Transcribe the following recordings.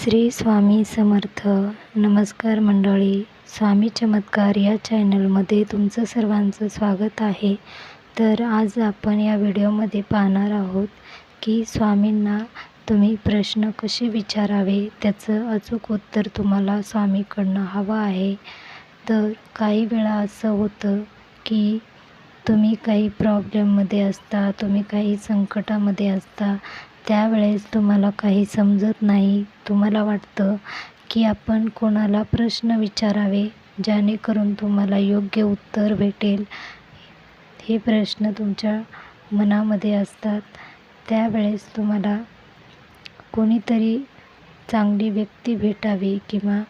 श्री स्वामी समर्थ. नमस्कार मंडळी. स्वामी चमत्कार या चॅनलमध्ये तुमचं सर्वांचं स्वागत आहे. तर आज आपण या व्हिडिओमध्ये पाहणार आहोत की स्वामींना तुम्ही प्रश्न कसे विचारावे त्याचं अचूक उत्तर तुम्हाला स्वामीकडनं हवं आहे. तर काही वेळा असं होतं की तुम्ही काही प्रॉब्लेममध्ये असता तुम्ही काही संकटामध्ये असता त्यावेळेस तुम्हाला काही समजत नाही. तुम्हाला वाटतं की आपण कोणाला प्रश्न विचारावे जेणेकरून तुम्हाला योग्य उत्तर भेटेल? हे प्रश्न तुमच्या मनामध्ये असतात. त्यावेळेस तुम्हाला कोणीतरी चांगली व्यक्ती भेटावी किंवा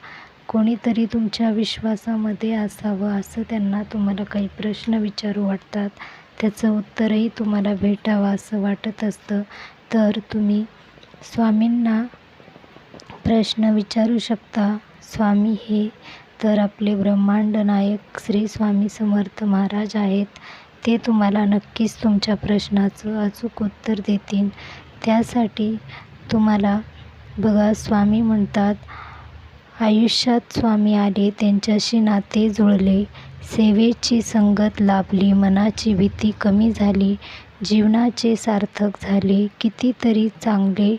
कोणीतरी तुमच्या विश्वासामध्ये असावं असं त्यांना तुम्हाला काही प्रश्न विचारू वाटतात. त्याचं उत्तरही तुम्हाला भेटावं असं वाटत असतं. तर तुम्ही स्वामींना प्रश्न विचारू शकता. स्वामी हे तर आपले ब्रह्मांड नायक श्री स्वामी समर्थ महाराज आहेत. ते तुम्हाला नक्कीच तुमच्या प्रश्नाचं अचूक उत्तर देतील. त्यासाठी तुम्हाला बघा स्वामी म्हणतात आयुष्यात स्वामी आले त्यांच्याशी नाते जुळले. सेवेची संगत लाभली मनाची भीती कमी झाली. जीवनाचे सार्थक झाले कितीतरी चांगले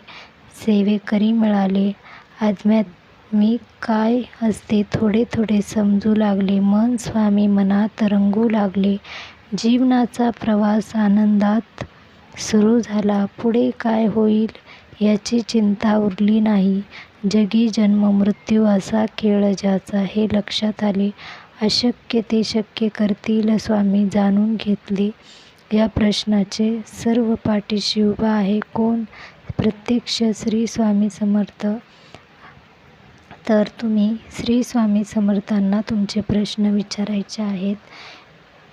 सेवेकरी मिळाले. आध्यात्मिक काय असते थोडे थोडे समजू लागले मन स्वामी मनात रंगू लागले. जीवनाचा प्रवास आनंदात सुरू झाला पुढे काय होईल याची चिंता उरली नाही. जगी जन्म मृत्यू असा खेळ ज्याचा हे लक्षात आले. अशक्य ते शक्य करतील स्वामी जाणून घेतले. या प्रश्नाचे सर्व पाठीशी उभा आहे. कोण? प्रत्यक्ष श्री स्वामी समर्थ. तर तुम्ही श्री स्वामी समर्थांना तुमचे प्रश्न विचारायचे आहेत.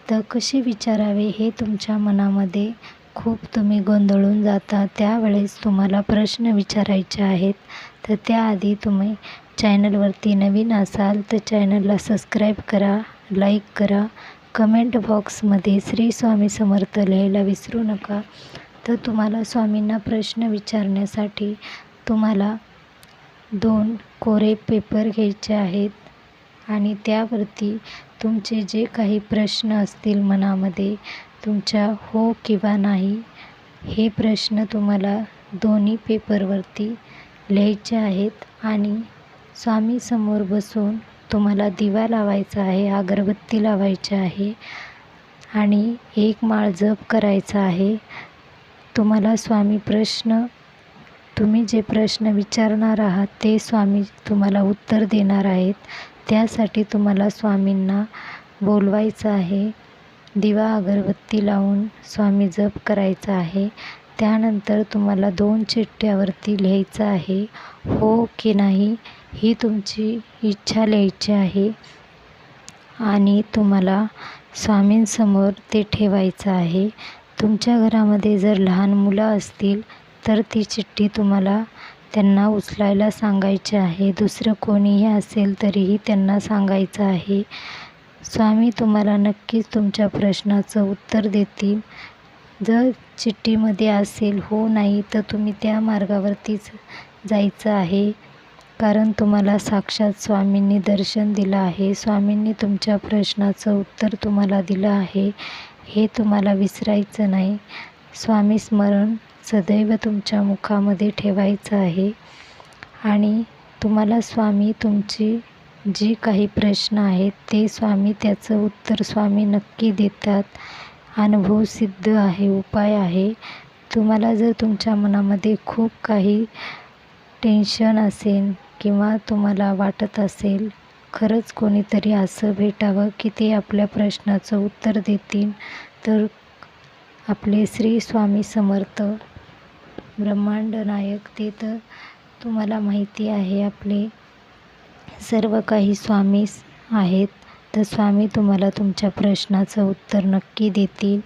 तर कसे विचारावे हे तुमच्या मनामध्ये खूप तुम्ही गोंधळून जाता. त्यावेळेस तुम्हाला प्रश्न विचारायचे आहेत. तर त्याआधी तुम्ही चॅनलवरती नवीन असाल तर चॅनलला सबस्क्राईब करा लाईक करा कमेंट बॉक्समध्ये श्री स्वामी समर्थ लिहायला विसरू नका. तर तुम्हाला स्वामींना प्रश्न विचारण्यासाठी तुम्हाला दोन कोरे पेपर घ्यायचे आहेत आणि त्यावरती तुमचे जे काही प्रश्न असतील मनामध्ये तुमच्या हो किंवा नाही हे प्रश्न तुम्हाला दोन्ही पेपरवरती लिहायचे आहेत आणि स्वामीसमोर बसून तुम्हाला दिवा लावायचा आहे अगरबत्ती लावायची आहे आणि एक माळ जप करायचा आहे. तुम्हाला स्वामी प्रश्न तुम्ही जे प्रश्न विचारणार आहात ते स्वामी तुम्हाला उत्तर देणार आहेत. त्यासाठी तुम्हाला स्वामींना बोलवायचं आहे. दिवा अगरबत्ती लावून स्वामी जप करायचा आहे. त्यानंतर तुम्हाला दोन चिठ्ठ्यावरती लिहायचं आहे. हो की नाही ही तुमची इच्छा लिहायची आहे. आणि तुम्हाला स्वामींसमोर ते ठेवायचं आहे. तुमच्या घरामध्ये जर लहान मुलं असतील तर ती चिठ्ठी तुम्हाला त्यांना उचलायला सांगायची आहे. दुसरं कोणीही असेल तरीही त्यांना सांगायचं आहे. स्वामी तुम्हाला नक्कीच तुमच्या प्रश्नाचं उत्तर देतील. जर चिठ्ठीमध्ये असेल हो नाही तर तुम्ही त्या मार्गावरतीच जायचं आहे. कारण तुम्हाला साक्षात स्वामींनी दर्शन दिलं आहे. स्वामींनी तुमच्या प्रश्नाचं उत्तर तुम्हाला दिलं आहे. हे तुम्हाला विसरायचं नाही. स्वामी स्मरण सदैव तुमच्या मुखामध्ये ठेवायचं आहे. आणि तुम्हाला स्वामी तुमची जी काही प्रश्न आहेत ते स्वामी त्याचं उत्तर स्वामी नक्की देतात. अनुभव सिद्ध आहे उपाय आहे. तुम्हाला जर तुमच्या मनामध्ये खूप काही टेन्शन असेल किंवा तुम्हाला वाटत असेल खरंच कोणीतरी असं भेटावं की ते आपल्या प्रश्नाचं उत्तर देतील तर आपले श्री स्वामी समर्थ ब्रह्मांड नायक ते तर तुम्हाला माहिती आहे. आपले सर्व काही स्वामी आहेत. तर स्वामी तुम्हाला तुमच्या प्रश्नाचं उत्तर नक्की देतील.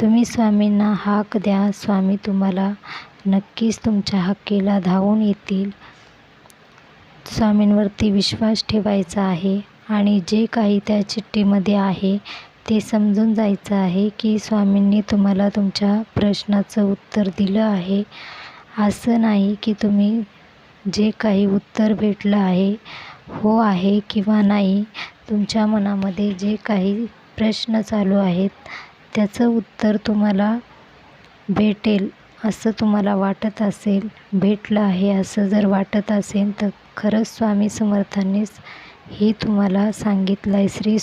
तुम्ही स्वामींना हाक द्या. स्वामी तुम्हाला नक्कीच तुमच्या हाकेला धावून येतील. स्वामींवरती विश्वास ठेवायचा आहे आणि जे काही त्या चिठ्ठीमध्ये आहे ते समजून जायचं आहे की स्वामींनी तुम्हाला तुमच्या प्रश्नाचं उत्तर दिलं आहे. असं नाही की तुम्ही जे काही उत्तर भेटलं आहे हो आहे किंवा नाही तुमच्या मनामध्ये जे काही प्रश्न चालू आहेत त्याचं उत्तर तुम्हाला भेटेल असं तुम्हाला वाटत असेल भेटलं आहे असं जर वाटत असेल तर खरंच स्वामी समर्थांनीच हे तुम्हाला सांगितलं आहे श्री